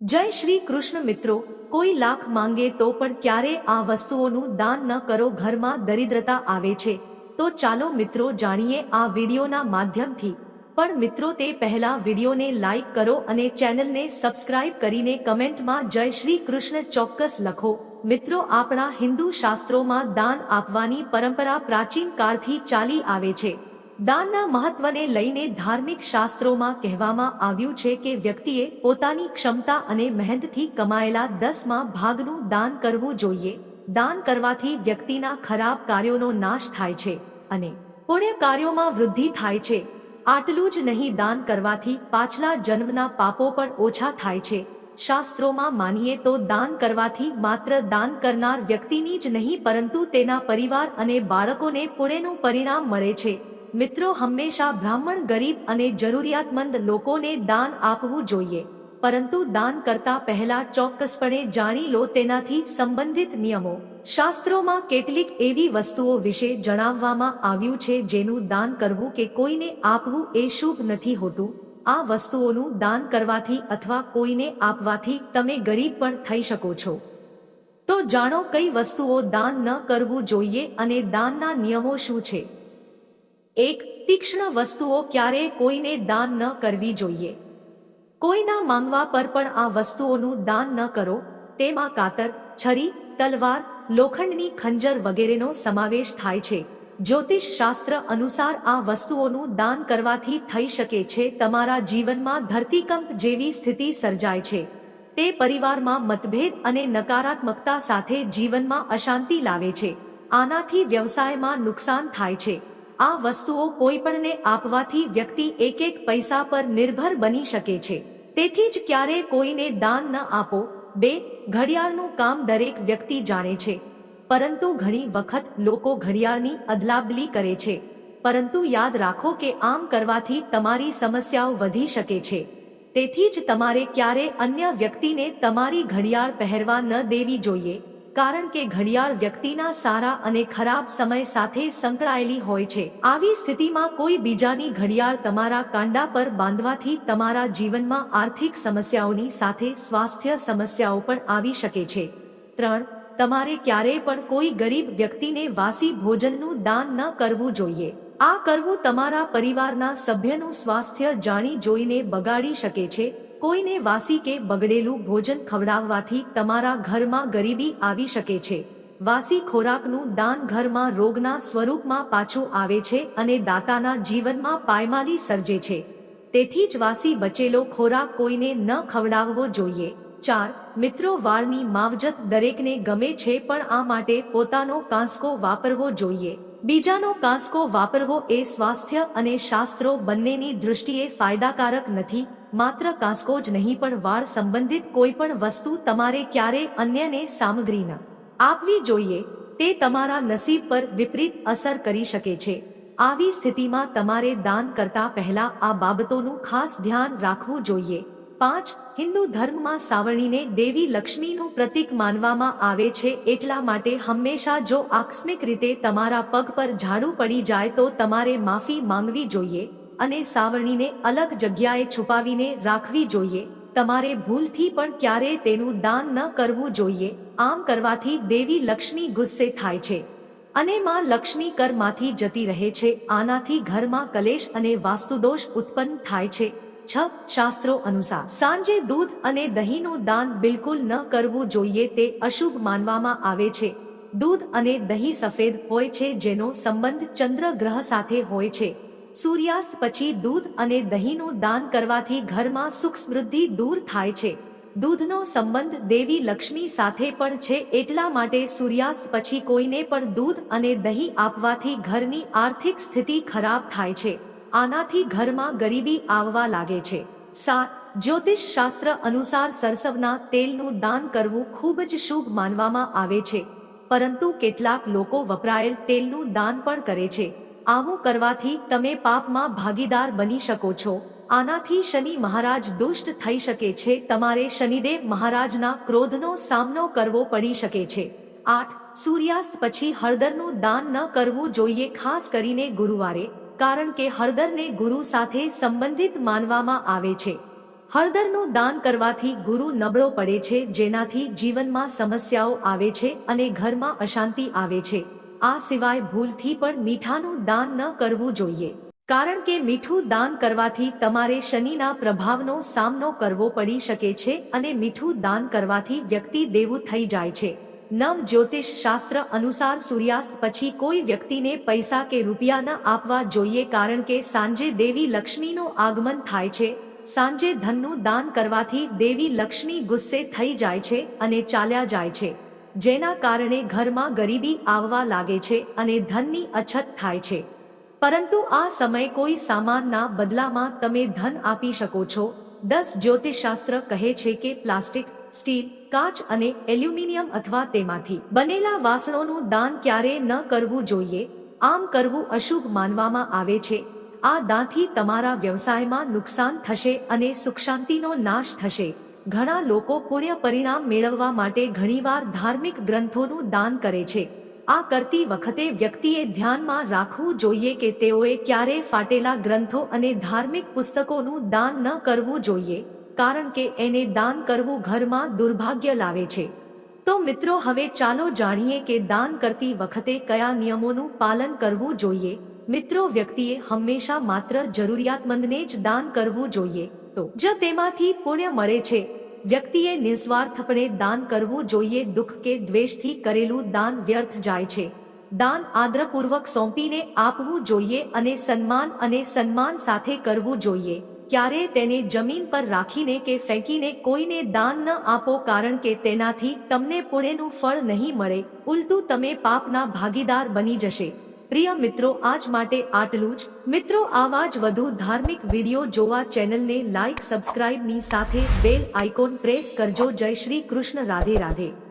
જય શ્રી કૃષ્ણ મિત્રો, કોઈ લાખ માંગે તો પણ ક્યારે આ વસ્તુઓનું દાન ન કરો, ઘરમાં દરિદ્રતા આવે છે. તો ચાલો મિત્રો જાણીએ આ વિડીયોના માધ્યમથી. પણ મિત્રો તે પહેલા વિડીયોને લાઈક કરો અને ચેનલને સબસ્ક્રાઇબ કરીને કમેન્ટમાં જય શ્રી કૃષ્ણ ચોક્કસ લખો. મિત્રો આપણા હિન્દુ શાસ્ત્રોમાં દાન આપવાની પરંપરા પ્રાચીન કાળથી ચાલી આવે છે. દાનના મહત્વને લઈને ધાર્મિક શાસ્ત્રોમાં કહેવામાં આવ્યું છે કે વ્યક્તિએ પોતાની ક્ષમતા અને મહેનતથી કમાયેલા દસમાં ભાગનું દાન કરવું જોઈએ. દાન કરવાથી વ્યક્તિના ખરાબ કાર્યોનો નાશ થાય છે અને પુણ્ય કાર્યોમાં વૃદ્ધિ થાય છે. આટલું જ નહીં, દાન કરવાથી પાછલા જન્મના પાપો પણ ઓછા થાય છે. શાસ્ત્રોમાં માનીએ તો દાન કરવાથી માત્ર દાન કરનાર વ્યક્તિની જ નહીં, પરંતુ તેના પરિવાર અને બાળકોને પુણ્યનું પરિણામ મળે છે. મિત્રો, હંમેશા બ્રાહ્મણ, ગરીબ અને જરૂરિયાતમંદ લોકોને દાન આપવું જોઈએ. પરંતુ દાન કરતા પહેલા ચોક્કસપણે જાણી લો તેનાથી સંબંધિત નિયમો. શાસ્ત્રોમાં કેટલીક એવી વસ્તુઓ વિશે જણાવવામાં આવ્યું છે જેનું દાન કરવું કે કોઈને આપવું એ શુભ નથી હોતું. આ વસ્તુઓનું દાન કરવાથી અથવા કોઈને આપવાથી તમે ગરીબ પણ થઈ શકો છો. તો જાણો કઈ વસ્તુઓ દાન ન કરવું જોઈએ અને દાનના નિયમો શું છે? એક તીક્ષ્ણ વસ્તુઓ ક્યારેય કોઈને દાન ન કરવી જોઈએ. કોઈના માંગવા પર પણ આ વસ્તુઓનું દાન ન કરો, તેમાં કાતર, છરી, તલવાર, લોખંડની ખંજર વગેરેનો સમાવેશ થાય છે. જ્યોતિષ શાસ્ત્ર અનુસાર આ વસ્તુઓનું દાન કરવાથી થઈ શકે છે, તમારા જીવનમાં ધરતીકંપ જેવી સ્થિતિ સર્જાય છે. તે પરિવારમાં મતભેદ અને નકારાત્મકતા સાથે જીવનમાં અશાંતિ લાવે છે. આનાથી વ્યવસાયમાં નુકસાન થાય છે. આ વસ્તુઓ કોઈપણને આપવાથી વ્યક્તિ એક એક પૈસા પર નિર્ભર બની શકે છે. તેથી જ ક્યારે કોઈને દાન ન આપો. બે, ઘડિયાળનું કામ દરેક વ્યક્તિ જાણે છે. પરંતુ ઘણી વખત લોકો ઘડિયાળની અદલાબદલી કરે છે. પરંતુ યાદ રાખો કે આમ કરવાથી તમારી સમસ્યાઓ વધી શકે છે. તેથી જ તમારે ક્યારે અન્ય વ્યક્તિને તમારી ઘડિયાળ પહેરવા ન દેવી જોઈએ. કારણ કે ઘડિયાળ વ્યક્તિના સારા અને ખરાબ સમય સાથે સંકળાયેલી હોય છે. આવી સ્થિતિમાં કોઈ બીજાની ઘડિયાળ તમારા કાંડા પર બાંધવાથી તમારા જીવનમાં આર્થિક સમસ્યાઓની સાથે સ્વાસ્થ્ય સમસ્યાઓ પણ આવી શકે છે. ત્રણ, તમારે ક્યારેય પણ કોઈ ગરીબ વ્યક્તિને વાસી ભોજનનું દાન ન કરવું જોઈએ. આ કરવું તમારા પરિવારના સભ્યનું સ્વાસ્થ્ય જાણી જોઈને બગાડી શકે છે કોઈને વાસી કે બગડેલું ભોજન ખવડાવવાથી તમારા ઘરમાં ગરીબી આવી શકે છે. વાસી ખોરાકનું દાન ઘરમાં રોગના સ્વરૂપમાં પાછું આવે છે અને દાતાના જીવનમાં પાયમાલી સર્જે છે. તેથી જ વાસી બચેલો ખોરાક કોઈને ન ખવડાવવો જોઈએ. ચાર, મિત્રો વાળની માવજત દરેકને ગમે છે પણ આ માટે પોતાનો કાંસકો વાપરવો જોઈએ. બીજાનો કાંસકો વાપરવો એ સ્વાસ્થ્ય અને શાસ્ત્રો બંનેની દૃષ્ટિએ ફાયદાકારક નથી. માત્ર કાંસકો જ નહીં, પણ વાળ સંબંધિત કોઈ પણ વસ્તુ તમારે ક્યારે અન્યને સામગ્રી આપવી જોઈએ, તે તમારા નસીબ પર વિપરીત અસર કરી શકે છે. આવી સ્થિતિમાં તમારે દાન કરતા પહેલા આ બાબતોનું ખાસ ધ્યાન રાખવું જોઈએ. પાંચ, હિન્દુ ધર્મમાં સાવરણીને દેવી લક્ષ્મીનું પ્રતીક માનવામાં આવે છે, એટલા માટે હંમેશા જો આકસ્મિક રીતે તમારા પગ પર ઝાડુ પડી જાય તો તમારે માફી માંગવી જોઈએ. અને સાવરણીને અલગ જગ્યાએ છુપાવીને રાખવી જોઈએ. તમારે ભૂલથી પણ ક્યારેય તેનું દાન ન કરવું જોઈએ. આમ કરવાથી દેવી લક્ષ્મી ગુસ્સે થાય છે. અને માં લક્ષ્મી કરમાંથી જતી રહે છે. આનાથી ઘરમાં કલેશ અને વાસ્તુદોષ ઉત્પન્ન થાય છે. છ શાસ્ત્રો અનુસાર, સાંજે દૂધ અને દહીંનું દાન બિલકુલ ન કરવું જોઈએ તે અશુભ માનવામાં આવે છે. દૂધ અને દહીં સફેદ હોય છે જેનો સંબંધ ચંદ્ર ગ્રહ સાથે હોય છે. સૂર્યાસ્ત પછી દૂધ અને દહીંનું દાન કરવાથી ઘરમાં સુખ સમૃદ્ધિ દૂર થાય છે. દૂધનો સંબંધ દેવી લક્ષ્મી સાથે પણ છે એટલા માટે સૂર્યાસ્ત પછી કોઈને પણ દૂધ અને દહીં આપવાથી ઘરની આર્થિક સ્થિતિ ખરાબ થાય છે. આનાથી ઘરમાં ગરીબી આવવા લાગે છે. સાત જ્યોતિષ શાસ્ત્ર અનુસાર સરસવના તેલનું દાન કરવું ખૂબ જ શુભ માનવામાં આવે છે. પરંતુ કેટલાક લોકો વપરાયેલ તેલનું દાન પણ કરે છે. આવું કરવાથી તમે પાપમાં ભાગીદાર બની શકો છો. આનાથી શનિ મહારાજ દુષ્ટ થઈ શકે છે. તમારે શનિદેવ મહારાજના ક્રોધનો સામનો કરવો પડી શકે છે. આઠ. સૂર્યાસ્ત પછી હળદરનું દાન ન કરવું જોઈએ, ખાસ કરીને ગુરુવારે, કારણ કે હળદરને ગુરુ સાથે સંબંધિત માનવામાં આવે છે. હળદરનું દાન કરવાથી ગુરુ નબળો પડે છે, જેનાથી જીવનમાં સમસ્યાઓ આવે છે અને ઘરમાં અશાંતિ આવે છે. આ સિવાય ભૂલથી પણ મીઠાનું દાન ન કરવું જોઈએ. કારણ કે મીઠું દાન કરવાથી તમારે શનિના પ્રભાવનો સામનો કરવો પડી શકે છે અને મીઠું દાન કરવાથી વ્યક્તિ દેવું થઈ જાય છે. નવ જ્યોતિષ શાસ્ત્ર અનુસાર સૂર્યાસ્ત પછી કોઈ વ્યક્તિને પૈસા કે રૂપિયા ન આપવા જોઈએ કારણ કે સાંજે દેવી લક્ષ્મીનું આગમન થાય છે. સાંજે ધનનું દાન કરવાથી દેવી લક્ષ્મી ગુસ્સે થઈ જાય છે અને ચાલ્યા જાય છે. જેના કારણે ઘરમાં ગરીબી આવવા લાગે છે અને ધનની અછત થાય છે. પરંતુ આ સમય કોઈ સામાનના બદલામાં તમે ધન આપી શકો છો. દસ જ્યોતિષશાસ્ત્ર કહે છે કે પ્લાસ્ટિક, સ્ટીલ, કાચ અને એલ્યુમિનિયમ અથવા તેમાંથી બનેલા વાસણોનું દાન ક્યારે ન કરવું જોઈએ? આમ કરવું અશુભ માનવામાં આવે છે. આ દાંથી તમારા વ્યવસાયમાં નુકસાન થશે અને સુખ શાંતિનો નાશ થશે. ઘણા લોકો પુણ્ય પરિણામ મેળવવા માટે ઘણીવાર ધાર્મિક ગ્રંથોનું દાન કરે છે. આ કરતી વખતે વ્યક્તિએ ધ્યાનમાં રાખવું જોઈએ કે તેઓએ ક્યારે ફાટેલા ગ્રંથો અને ધાર્મિક પુસ્તકોનું દાન ન કરવું જોઈએ, કારણ કે એને દાન કરવું ઘરમાં દુર્ભાગ્ય લાવે છે. તો મિત્રો, હવે ચાલો જાણીએ કે દાન કરતી વખતે કયા નિયમોનું પાલન કરવું જોઈએ. મિત્રો, વ્યક્તિએ હંમેશા માત્ર જરૂરિયાતમંદને જ દાન કરવું જોઈએ. તો, જ તેમાંથી પુણ્ય મળે છે. વ્યક્તિએ નિસ્વાર્થપણે દાન કરવું જોઈએ, દુઃખ કે દ્વેષથી કરેલું દાન વ્યર્થ જાય છે. દાન આદ્રપૂર્વક સોંપીને આપવું જોઈએ અને સન્માન અને સન્માન સાથે કરવું જોઈએ. ક્યારે તેને જમીન પર રાખીને કે ફેંકીને કોઈને દાન ન આપો કારણ કે તેનાથી તમને પુણ્યનું ફળ નહીં મળે. ઉલટું તમે પાપના ભાગીદાર બની જશે. પ્રિય મિત્રો, આજ માટે આટલું જ. મિત્રો, આવા જ વધુ ધાર્મિક વીડિયો જોવા ચેનલને લાઇક સબસ્ક્રાઇબની સાથે બેલ આઇકોન પ્રેસ કરજો. જય શ્રી કૃષ્ણ, રાધે રાધે.